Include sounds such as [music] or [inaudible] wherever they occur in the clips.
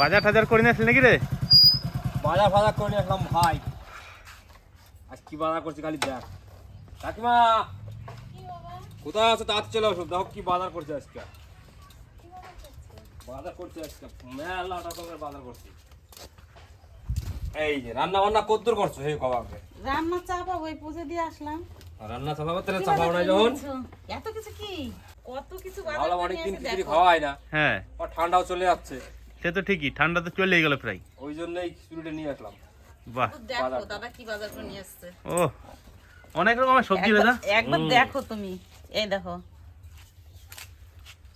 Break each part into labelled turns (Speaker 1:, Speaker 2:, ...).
Speaker 1: বাজার টাজার করে নিয়ে আসলি নাকি রে?
Speaker 2: বাজার ফাজার করে নিয়ে আসলাম ভাই। আজ কি বাজার করছি খালি দেখ। কাকিমা! কোথায় আছে? তার চলে আসো। দেখো কি বাজার করছে আজকে। বাজার করছে আজকে। মেলা রকমের বাজার করছি। এই যে রান্না বান্না কদ্দূর করছ হে কবাকে
Speaker 3: রান্না চাপা ওই পুজো দিয়ে আসলাম।
Speaker 2: রান্না চাপাবো তাহলে
Speaker 3: কি
Speaker 2: চাপাবো না যখন।
Speaker 3: এত কিছু কি? কত কিছু বাজার করে
Speaker 2: অনেকদিন
Speaker 3: নিয়ে এসে
Speaker 2: খিচুড়ি
Speaker 3: দেখো।
Speaker 2: খাওয়া হয় না।
Speaker 1: হ্যাঁ।
Speaker 2: ঠান্ডাও চলে যাচ্ছে।
Speaker 1: সে তো ঠিকই ঠান্ডা তো চলেই গেল প্রায়।
Speaker 2: ওই জন্যই খিচুড়িটা নিয়ে আসলাম।
Speaker 1: বাহ।
Speaker 3: দেখো দাদা কি বাজার করে নিয়ে আসছে।
Speaker 1: ও অনেক রকমের সবজি দাদা।
Speaker 3: একবার- দেখো তুমি। এই দেখো।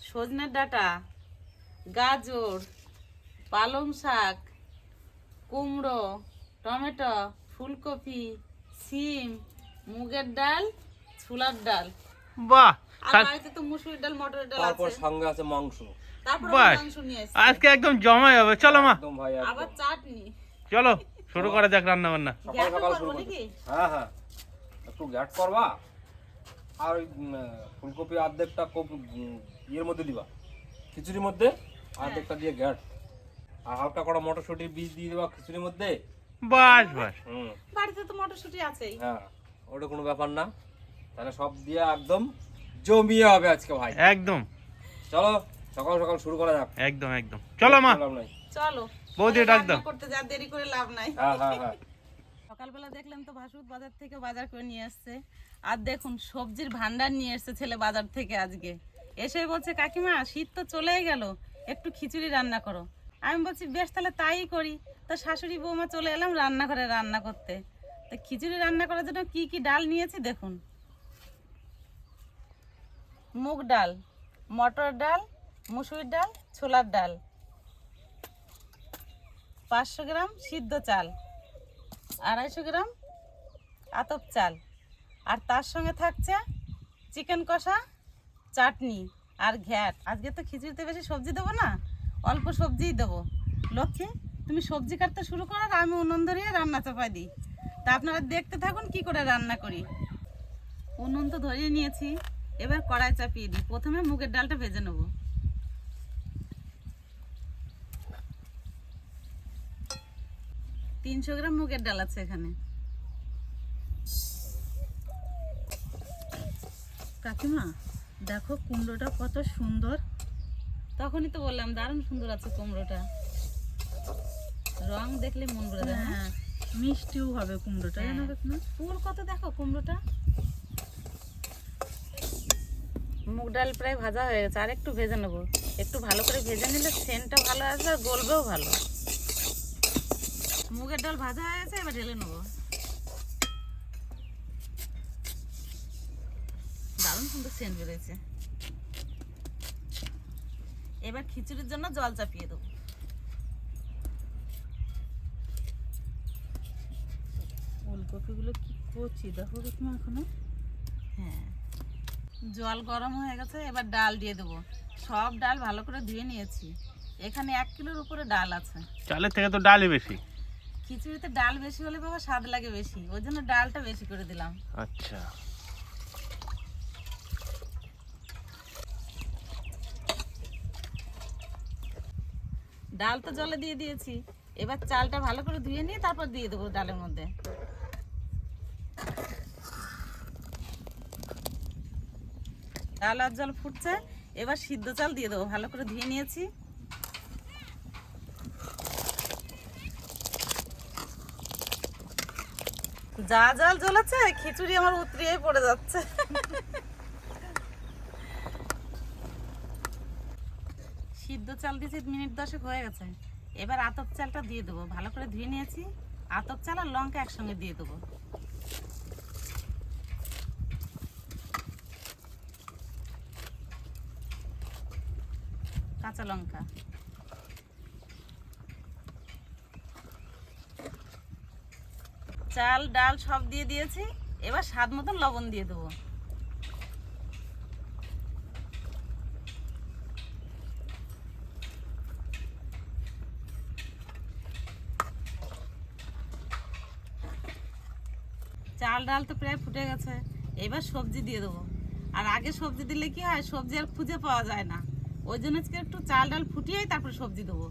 Speaker 3: সজনের ডাটা গাজর পালং শাক কুমড়ো টমেটো ফুলকপি সিম মুগের ডাল ছোলার ডাল।
Speaker 1: বাহ
Speaker 3: আর বাড়িতে তো মুসুরির ডাল মটরের ডাল আছে।
Speaker 2: তারপর সঙ্গে আছে মাংস।
Speaker 1: বাস। আজকে একদম জমা যাবে চলো মা।
Speaker 2: একদম ভাই
Speaker 3: আবার চাটনি।
Speaker 1: চলো শুরু করা যাক রান্না বান্না?
Speaker 2: হ্যাঁ হ্যাঁ। একটু গ্যাট করবা আর ওই ফুলকপি অর্ধেকটা কপি ইয়ের মধ্যে দিবা। খিচুড়ির মধ্যে অর্ধেকটা দিয়ে গ্যাট আর হালকা করা মটরশুঁটির বীজ দিয়ে দেবা খিচুড়ির মধ্যে।
Speaker 1: বাস বাস।
Speaker 3: বাড়িতে তো মটরশুঁটি আছেই।
Speaker 2: হ্যাঁ ওটা কোনো ব্যাপার না। তাহলে সব দিয়ে একদম জমিয়ে হবে আজকে ভাই।
Speaker 1: একদম।
Speaker 2: চলো। সকাল সকাল শুরু করা যাক।
Speaker 1: একদম একদম। চলো মা।
Speaker 3: চলো।
Speaker 1: বৌদি ডাক দাও।
Speaker 3: করতে যা দেরি করে লাভ নাই।
Speaker 2: হ্যাঁ হ্যাঁ হ্যাঁ।
Speaker 3: সকালবেলা দেখলাম তো ভাসুদ বাজার থেকে বাজার করে নিয়ে আসছে। আর দেখুন সবজির ভান্ডার নিয়ে এসছে ছেলে বাজার থেকে আজকে। এসে বলছে কাকিমা শীত তো চলেই গেল। একটু খিচুড়ি রান্না করো। আমি বলছি বেশ তাহলে তাই করি। তা শাশুড়ি বৌমা চলে এলাম রান্না রান্নাঘরে রান্না করতে। তো খিচুড়ি রান্না করার জন্য কি কি ডাল নিয়েছি দেখুন। মুগ ডাল মটর ডাল মুসুর ডাল, ছোলার ডাল। পাঁচশো গ্রাম সিদ্ধ চাল, আড়াইশো গ্রাম আতপ চাল। আর তার সঙ্গে থাকছে চিকেন কষা চাটনি আর ঘ্যাট। আজকে তো খিচুড়িতে বেশি সবজি দেবো না, অল্প সবজিই দেবো। লক্ষ্মী, তুমি সবজি কাটতে শুরু করো আর আমি উনুন ধরিয়ে রান্না চাপাই দিই। তা আপনারা দেখতে থাকুন কি করে রান্না করি। উনুন তো ধরিয়ে নিয়েছি, এবার কড়াই চাপিয়ে দিই। প্রথমে মুগের ডালটা ভেজে নেব। তিনশো গ্রাম মুগের ডাল আছে এখানে। কাকিমা দেখো কুমড়োটা কত সুন্দর। তখনই তো বললাম দারুণ সুন্দর আছে কুমড়োটা। রং দেখলে মন ভরে যায় হ্যাঁ
Speaker 4: মিষ্টিও হবে কুমড়োটা
Speaker 3: হ্যাঁ।
Speaker 4: জানো কাকিমা?
Speaker 3: ফুল কত দেখো কুমড়োটা? মুগ ডাল প্রায় ভাজা হয়ে গেছে আর একটু ভেজে নেব। একটু ভালো করে ভেজে নিলে সেন্টটা ভালো আসবে আর গলবেও ভালো। মুগের ডাল ভাজা হয়ে গেছে এবার ঢেলে নেব। দারুণ সুন্দর সেন্ট বেরোয়েছে। এবার খিচুড়ির জন্য জল চাপিয়ে দেবো।
Speaker 4: ফুলকপিগুলো কি করছি দেখো কাকিমা এখনও।
Speaker 3: হ্যাঁ। জল গরম হয়ে গেছে এবার ডাল দিয়ে দেবো। সব ডাল ভালো করে ধুয়ে নিয়েছি। এখানে এক কিলোর উপরে ডাল আছে।
Speaker 1: চালের থেকে তো ডালই বেশি।
Speaker 3: খিচুড়িতে ডাল বেশি হলে বাবা স্বাদ লাগে বেশি। ওই জন্য ডালটা বেশি করে দিলাম।
Speaker 1: আচ্ছা।
Speaker 3: ডাল তো জলে দিয়ে দিয়েছি। এবার চালটা ভালো করে ধুয়ে নিয়ে তারপর দিয়ে দেবো ডালের মধ্যে। ডাল আর জল ফুটছে। এবার সিদ্ধ চাল দিয়ে দেবো। ভালো করে ধুয়ে নিয়েছি। যা জল জ্বলেছে, খিচুড়ি আমার উতরিয়ে পড়ে যাচ্ছে। সিদ্ধ চাল দিয়েছি মিনিট দশেক হয়ে গেছে। এবার আতপ চালটা দিয়ে দেবো। ভালো করে ধুয়ে নিয়েছি। আতপ চাল আর লঙ্কা একসঙ্গে দিয়ে দেবো। কাঁচা লঙ্কা। চাল, ডাল সব দিয়ে দিয়েছি। এবার স্বাদ মতন লবণ দিয়ে দেবো। চাল, ডাল তো প্রায় ফুটে গেছে। এবার সবজি দিয়ে দেবো। আর আগে সবজি দিলে কি হয়, সবজি আর খুঁজে পাওয়া যায় না। ওই জন্য আজকে একটু চাল, ডাল ফুটিয়েই তারপর সবজি দেবো।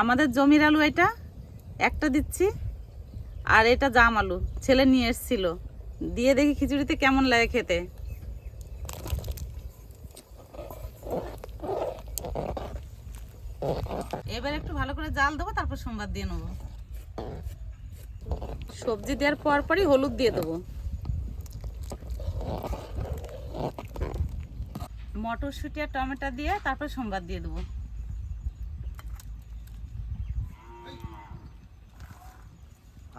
Speaker 3: আমাদের জমির আলু এটা, একটা দিচ্ছি, আর এটা জাম আলু, ছেলে নিয়ে এসছিল। দিয়ে দেখি খিচুড়িতে কেমন লাগে খেতে। এবার একটু ভালো করে জাল দেবো, তারপর সোমবার দিয়ে নেব। সবজি দেওয়ার পর পরই হলুদ দিয়ে দেবো। মটরশুঁটি আর টমেটো দিয়ে তারপর সোমবার দিয়ে দেবো।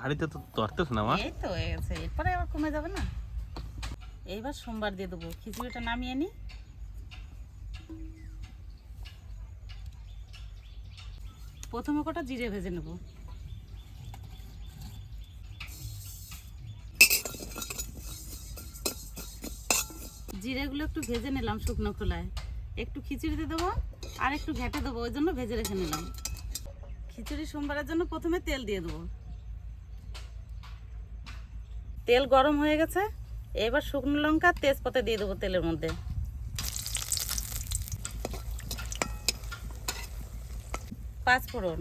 Speaker 1: হাড়িতে তো ধরতেছ না মা।
Speaker 3: এই তো হয়ে গেছে এরপরে আবার কমে যাবে না? এইবার সোমবার দিয়ে দেবো। খিচুড়িটা নামিয়ে নি। প্রথমে কটা জিরে ভেজে নেব। জিরেগুলো একটু ভেজে নিলাম শুকনো খোলায়। একটু খিচুড়িতে দেবো আর একটু ঘেঁটে দেবো, ওই জন্য ভেজে রেখে নিলাম। খিচুড়ি সোমবারের জন্য প্রথমে তেল দিয়ে দেবো। তেল গরম হয়ে গেছে। এবার শুকনো লঙ্কা তেজপাতা দিয়ে দেবো তেলের মধ্যে। পাঁচ ফোড়ন।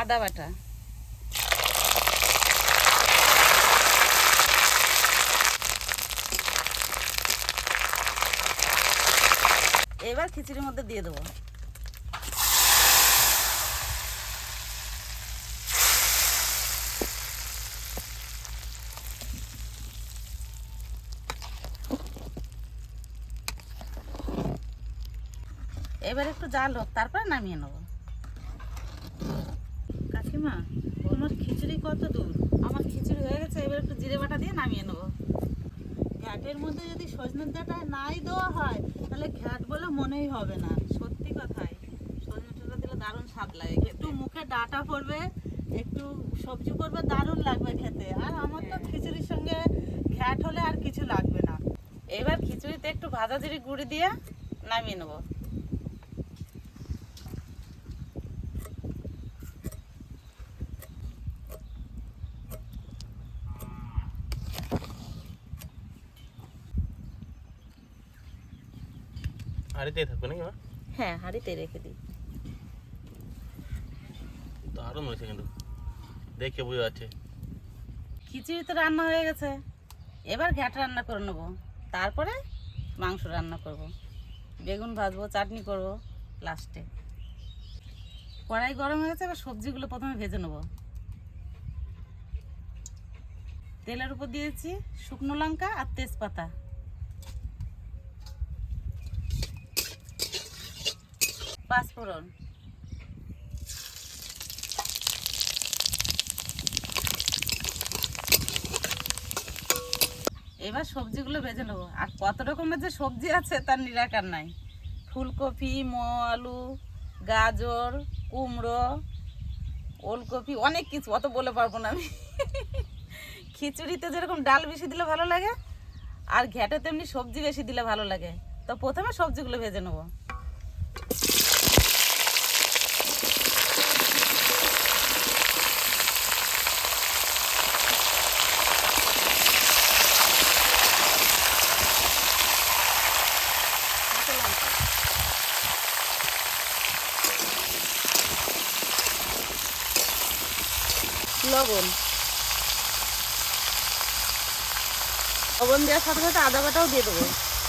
Speaker 3: আদা বাটা। এবার খিচুড়ির মধ্যে দিয়ে দেবো। এবার একটু জাল হোক, তারপরে নামিয়ে নেব।
Speaker 4: কাকিমা, তোমার খিচুড়ি কত দূর?
Speaker 3: আমার খিচুড়ি হয়ে গেছে, এবার একটু জিরে বাটা দিয়ে নামিয়ে নেব।
Speaker 4: ঘ্যাটের মধ্যে যদি সজনের ডাঁটা নাই দেওয়া হয়, তাহলে ঘ্যাট বলে মনেই হবে না,
Speaker 3: সত্যি কথাই। সজনে ডাঁটা দিলে দারুণ স্বাদ লাগে,
Speaker 4: একটু মুখে ডাঁটা পড়বে, একটু সবজি পড়বে, দারুণ লাগবে খেতে। আর আমার তো খিচুড়ির সঙ্গে ঘ্যাট হলে আর কিছু লাগবে না।
Speaker 3: এবার খিচুড়িতে একটু ভাজা গুঁড়ি দিয়ে নামিয়ে নেব।
Speaker 1: হাড়িতেই থাকবে নাকি মা?
Speaker 3: হ্যাঁ হাঁড়িতে রেখে দিই।
Speaker 1: দারুণ হয়েছে কিন্তু। দেখে বোঝা যাচ্ছে।
Speaker 3: খিচুড়ি তো রান্না হয়ে গেছে। এবার ঘ্যাট রান্না করে নেব। তারপরে মাংস রান্না করব। বেগুন ভাজবো চাটনি করব লাস্টে। কড়াই গরম হয়ে গেছে এবার সবজিগুলো প্রথমে ভেজে নেব। তেলের উপর দিয়েছি শুকনো লঙ্কা আর তেজপাতা। পাঁচফোড়ন এবার সবজিগুলো ভেজে নেব। আর কত রকমের যে সবজি আছে তার নিরাকার নাই। ফুলকপি ম আলু গাজর, কুমড়ো, ওলকপি, অনেক কিছু। অত বলে পারব না আমি। খিচুড়িতে যেরকম ডাল বেশি দিলে ভালো লাগে, আর ঘ্যাটে তেমনি সবজি বেশি দিলে ভালো লাগে। তো প্রথমে সবজিগুলো ভেজে নেব কাঁচা লঙ্কা লবণ লবণ দেওয়ার সাথে সাথে আদা বাটাও দিয়ে দেবো।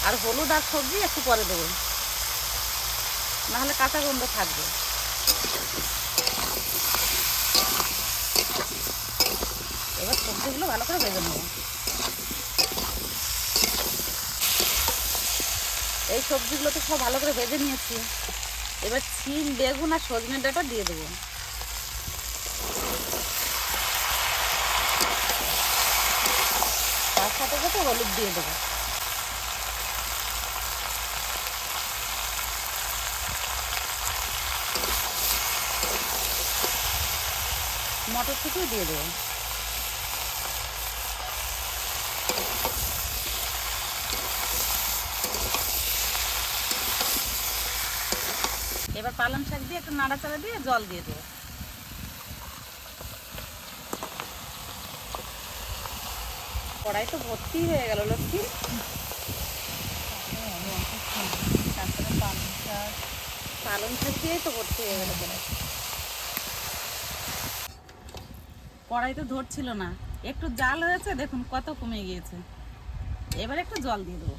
Speaker 3: আর হলুদ আর সবজি একটু পরে দেবো। নাহলে কাঁচা গন্ধ থাকবে। এবার সবজিগুলো ভালো করে ভেজে নেব। এই সবজিগুলো তো সব ভালো করে ভেজে নিয়েছি। এবার সিম বেগুন আর সজনে ডাঁটা দিয়ে দেবো। সাথে হলুদ দিয়ে দেবো। মটরশুঁটিও দিয়ে দেবো। এবার পালং শাক দিয়ে একটু নাড়াচাড়া দিয়ে জল দিয়ে দেবো। কড়াই তো ভর্তি হয়ে গেল, লক্ষ্মী। তারপরে পান পালং শাক দিয়েই তো করতে এবারে কড়াই তো ধরছিল না। একটু জাল হয়েছে, দেখুন কত কমে গিয়েছে। এবার একটু জল দিয়ে দেবো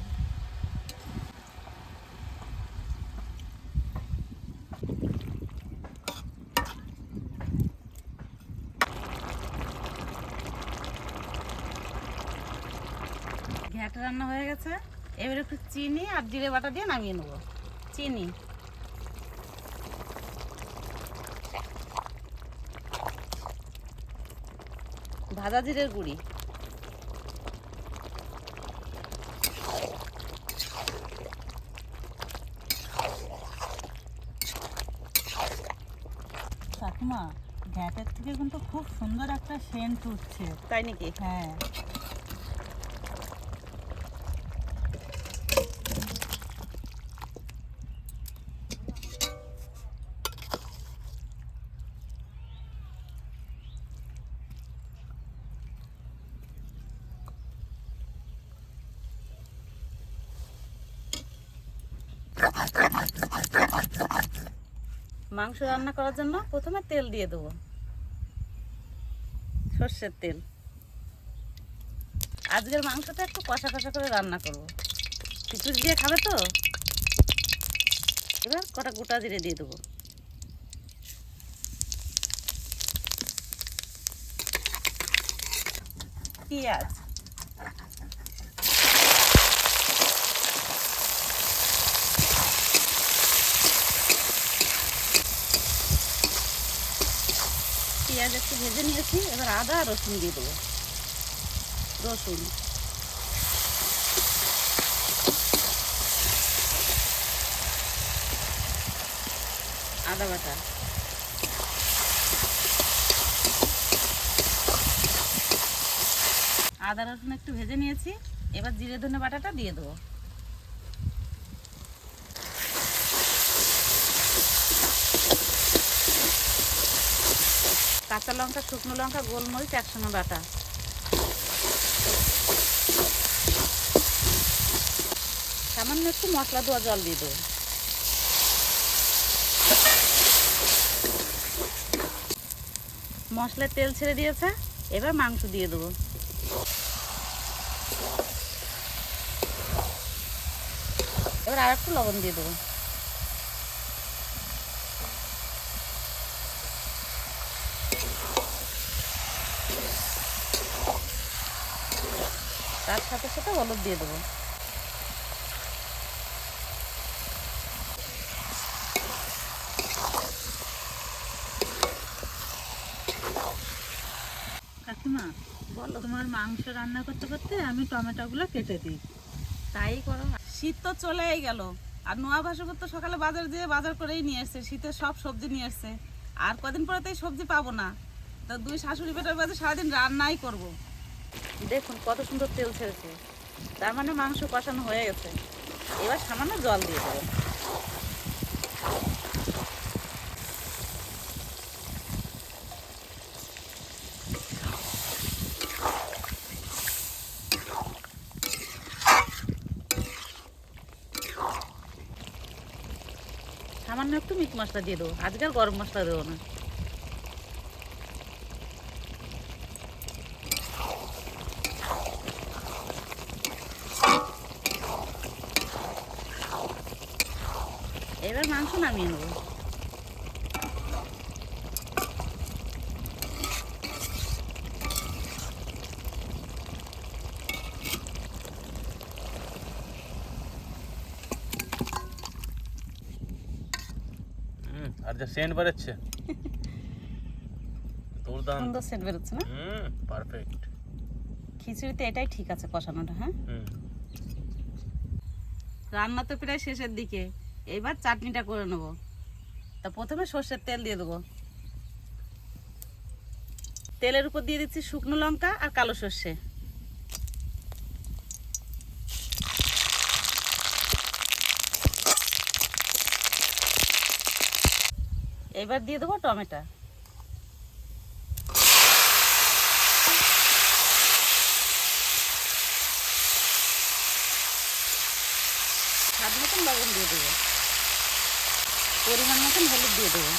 Speaker 3: ঘ্যাট রান্না হয়ে গেছে। এবার একটু চিনি আর জিরে বাটা দিয়ে নামিয়ে নেব। চিনি। ভাজা জিরের গুঁড়ি।
Speaker 4: কাকিমা ঘ্যাটের থেকে কিন্তু খুব সুন্দর একটা সেন্ট উঠছে।
Speaker 3: তাই নাকি?
Speaker 4: হ্যাঁ।
Speaker 3: মাংস রান্না করার জন্য প্রথমে তেল দিয়ে দেবো। সর্ষের তেল। আজকের মাংসটা একটু কষা কষা করে রান্না করব। খিচুড়ি দিয়ে খাবে তো? এবার কটা গোটা জিরে দিয়ে দেবো। পেঁয়াজ। পেঁয়াজ একটু ভেজে নিয়েছি, এবার আদা রসুন দিয়ে দেবো। রসুন। আদা বাটা। আদা রসুন একটু ভেজে নিয়েছি, এবার জিরে ধনে বাটাটা দিয়ে দেবো। কাঁচা লঙ্কা, শুকনো লঙ্কা, গোলমরিচ, একসঙ্গে বাটা। সামান্য একটু মশলা দেওয়া জল দিয়ে দেবো। মশলার তেল ছেড়ে দিয়েছে, এবার মাংস দিয়ে দেবো। এবার আর একটু লবণ দিয়ে দেবো। তার সাথে সাথে হলুদ দিয়ে দেবো।
Speaker 4: কাকিমা
Speaker 3: বলো।
Speaker 4: তোমার মাংস রান্না করতে করতে আমি টমেটোগুলো কেটে দিই।
Speaker 3: তাই করো। শীত তো চলেই গেল আর নোয়া ভাসুপুর তো সকালে বাজার দিয়ে বাজার করেই নিয়ে এসছে শীতের সব সবজি নিয়ে এসছে আর কদিন পরে তো এই সবজি পাবো না। তো দুই শাশুড়ি পেটের বাজে সারাদিন রান্নাই করব। দেখুন, কত সুন্দর তেল ছেড়েছে। তার মানে মাংস কষানো হয়ে গেছে। এবার সামান্য জল দিয়ে দেবো। সামান্য একটু মিট মশলা দিয়ে দেবো। আজকাল গরম মশলা দেবো না। এবার মাংস নামিয়ে নেব।
Speaker 1: হুম, আর যা সেন্ট বেরোচ্ছে। [laughs] দুর্দান্ত।
Speaker 3: সুন্দর সেট বেরোচ্ছে না?
Speaker 1: হুম পারফেক্ট
Speaker 3: খিচুড়িতে এটাই ঠিক আছে কষানোটা হ্যাঁ? রান্না তো প্রায় শেষের দিকে। এবার চাটনিটা করে নেব। তা প্রথমে সর্ষের তেল দিয়ে দেবো। তেলের উপর দিয়ে দিচ্ছি শুকনো লঙ্কা আর কালো সর্ষে। এবার দিয়ে দেবো টমেটো স্বাদ মতন লবণ দিয়ে দেবো পরিমাণ মতন হলুদ দিয়ে দেবো।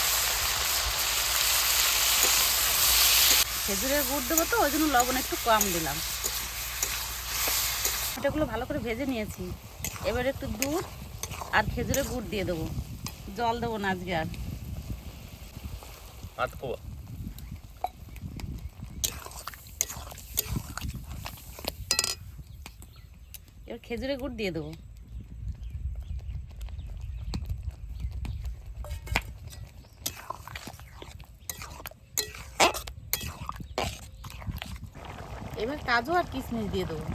Speaker 3: খেজুরের গুড় দেবো তো ওই জন্য লবণ একটু কম দিলাম। এটাগুলো ভালো করে ভেজে নিয়েছি। এবার একটু দুধ আর খেজুরের গুড় দিয়ে দেবো। জল দেবো না আজকে আর। এবার খেজুরের গুড় দিয়ে দেবো এবার কাজু আর কিশমিশ দিয়ে দেবো।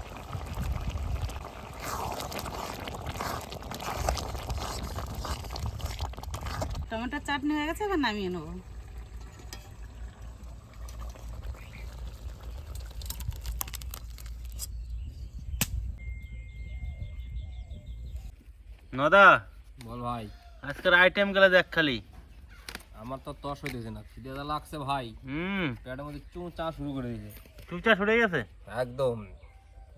Speaker 3: টমেটোর চাটনি হয়ে গেছে এবার নামিয়ে নেব।
Speaker 1: নদা
Speaker 2: বল ভাই।
Speaker 1: আজকের আইটেমগুলো দেখ খালি।
Speaker 2: আমার তো তস হইতেছে না খিদে লাগছে ভাই।
Speaker 1: হুম।
Speaker 2: পেটের মধ্যে চু চা শুরু করে দিয়েছে।
Speaker 1: চুপচা সরে গেছে?
Speaker 2: একদম।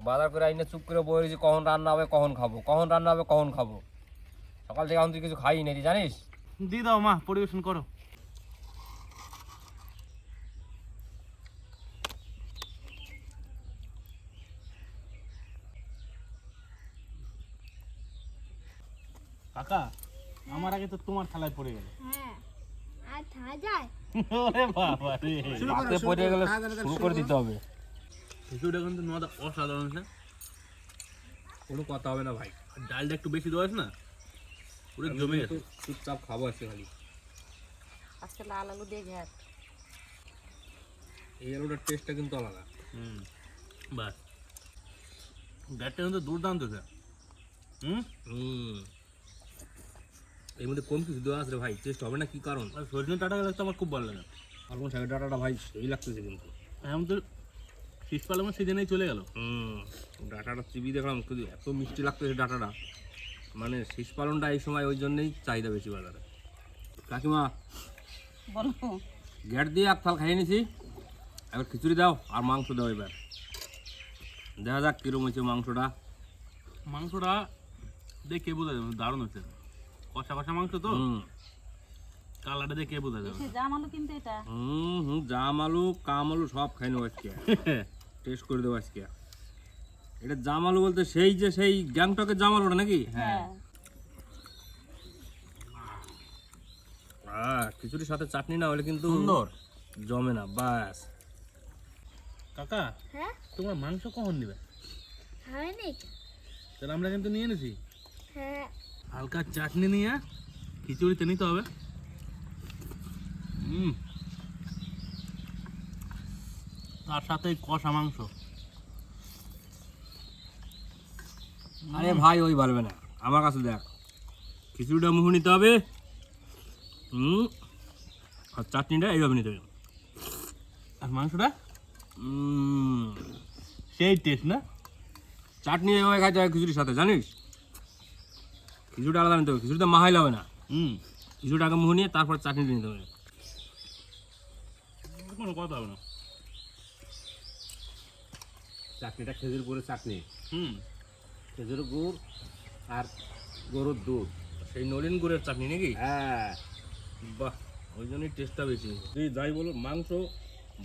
Speaker 2: বাজার করে আইনে চুপ করে দিয়েছি কখন রান্না হবে কখন খাব। কখন রান্না হবে কখন খাব। সকাল থেকে এখন তুই কিছু খাই নাই জানিস?
Speaker 1: দি দাও মা পরিবেশন করো। কাকা আমার আগে তো তোমার থালায় পড়ে গেল।
Speaker 5: হ্যাঁ আর যায়?
Speaker 1: ওরে বাবা রে।
Speaker 2: হাতে পড়ে গেলে শুরু করে দিতে হবে।
Speaker 1: খিচুড়িটা কিন্তু নদা অসাধারণ না
Speaker 2: কোনো কথা হবে না ভাই।
Speaker 1: ডালটা একটু বেশি দেওয়া না? পুরো জমে গেছে।
Speaker 2: চুপচাপ খাব আজকে খালি।
Speaker 3: আজকে লাল আলু দিয়ে ঘ্যাট।
Speaker 2: এই আলুটার টেস্টটা কিন্তু আলাদা।
Speaker 1: হুম। বাস ব্যাটটা কিন্তু দুর্দান্ত হুম।
Speaker 2: এর মধ্যে কম কিছু দেওয়া আছে রে ভাই টেস্ট হবে না কি কারণ?
Speaker 1: সজনে টাটা গেলে তো আমার খুব ভালো লাগে।
Speaker 2: আর কোন শাকের ডাটাটা ভাই? সেই লাগতেছে কিন্তু।
Speaker 1: এখন তো শীষ পালনের সিজনেই চলে গেল।
Speaker 2: হুম ডাটাটা চিবি দেখলাম কিন্তু এত মিষ্টি লাগতেছে ডাটাটা। মানে শীষ পালনটা এই সময় ওই জন্যই চাহিদা বেশি বাজারে। কাকিমা
Speaker 3: বলো।
Speaker 2: গ্যাট দিয়ে এক থাল খাইয়ে নিছি। এবার খিচুড়ি দাও আর মাংস দাও এবার। দেখা যাক কিরম হয়েছে মাংসটা।
Speaker 1: মাংসটা দেখে বোঝা যাবে দারুণ হচ্ছে কষা কষা মাংস তো? কালারটা দেখে বোঝা যাবে।
Speaker 3: সে জাম আলু কিন্তু এটা।
Speaker 2: হুম হুম জাম আলু কাম আলু সব খাই নেব আজকে। [laughs] টেস্ট করে দেবো আজকে। এটা জাম আলু বলতে সেই যে সেই গ্যাংটকের জাম আলুটা নাকি?
Speaker 3: হ্যাঁ।
Speaker 2: হ্যাঁ খিচুড়ির সাথে চাটনি না হলে কিন্তু
Speaker 1: সুন্দর।
Speaker 2: জমে না বাস
Speaker 1: কাকা
Speaker 5: হ্যাঁ?
Speaker 1: তোমরা মাংস কখন নিবে
Speaker 5: হয়নি।
Speaker 1: তাহলে আমরা কিন্তু নিয়ে নিছি
Speaker 5: হ্যাঁ।
Speaker 1: হালকা চাটনি নিয়ে খিচুড়িতে নিতে হবে। হুম। তার সাথে কষা মাংস।
Speaker 2: আরে ভাই ওই বলবে না। আমার কাছে দেখ। খিচুড়িটা মুহ নিতে হবে। হুম। আর চাটনিটা এইভাবে নিতে হবে।
Speaker 1: আর মাংসটা? সেই টেস্ট না?
Speaker 2: চাটনি এইভাবে খাইতে হয় খিচুড়ির সাথে জানিস? খিচুড়িটা আলাদা নিতে হবে। খিচুড়িটা মাহাইলে হবে না।
Speaker 1: হুম।
Speaker 2: খিচুড়িটা আগে মুহ নিয়ে তারপর চাটনিটা নিতে হবে।
Speaker 1: কোনো কথা হবে না।
Speaker 2: চাটনিটা খেজুর গুড়ের চাটনি।
Speaker 1: হুম।
Speaker 2: খেজুর গুড় আর গরুর দুধ। সেই নলিন গুড়ের চাটনি নাকি? হ্যাঁ। বাহ ওই জন্যই টেস্টটা বেশি। তুই যাই বলো মাংস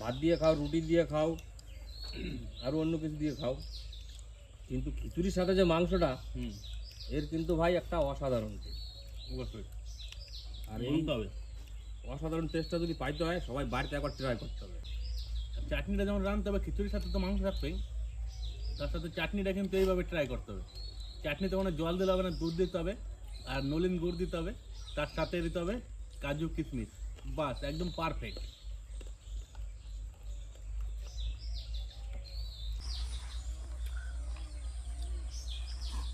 Speaker 2: ভাত দিয়ে খাও রুটি দিয়ে খাও আরও অন্য কিছু দিয়ে খাও। কিন্তু খিচুড়ির সাথে যে মাংসটা
Speaker 1: হুম।
Speaker 2: এর কিন্তু ভাই একটা অসাধারণ।
Speaker 1: অবশ্যই।
Speaker 2: আর
Speaker 1: আর
Speaker 2: এই
Speaker 1: হবে।
Speaker 2: অসাধারণ টেস্টটা যদি পাইতে হয় সবাই বাড়িতে একবার ট্রাই করতে হবে।
Speaker 1: চাটনিটা যেমন রাঁধতে হবে খিচুড়ির সাথে তো মাংস থাকবেই। তার সাথে চাটনিটা কিন্তু এইভাবে ট্রাই করতে হবে। চাটনিতে কোনো জল দিলে হবে না দুধ দিতে হবে আর নলিন গুড় দিতে হবে তার সাথে দিতে হবে কাজু কিশমিশ। বাস একদম পারফেক্ট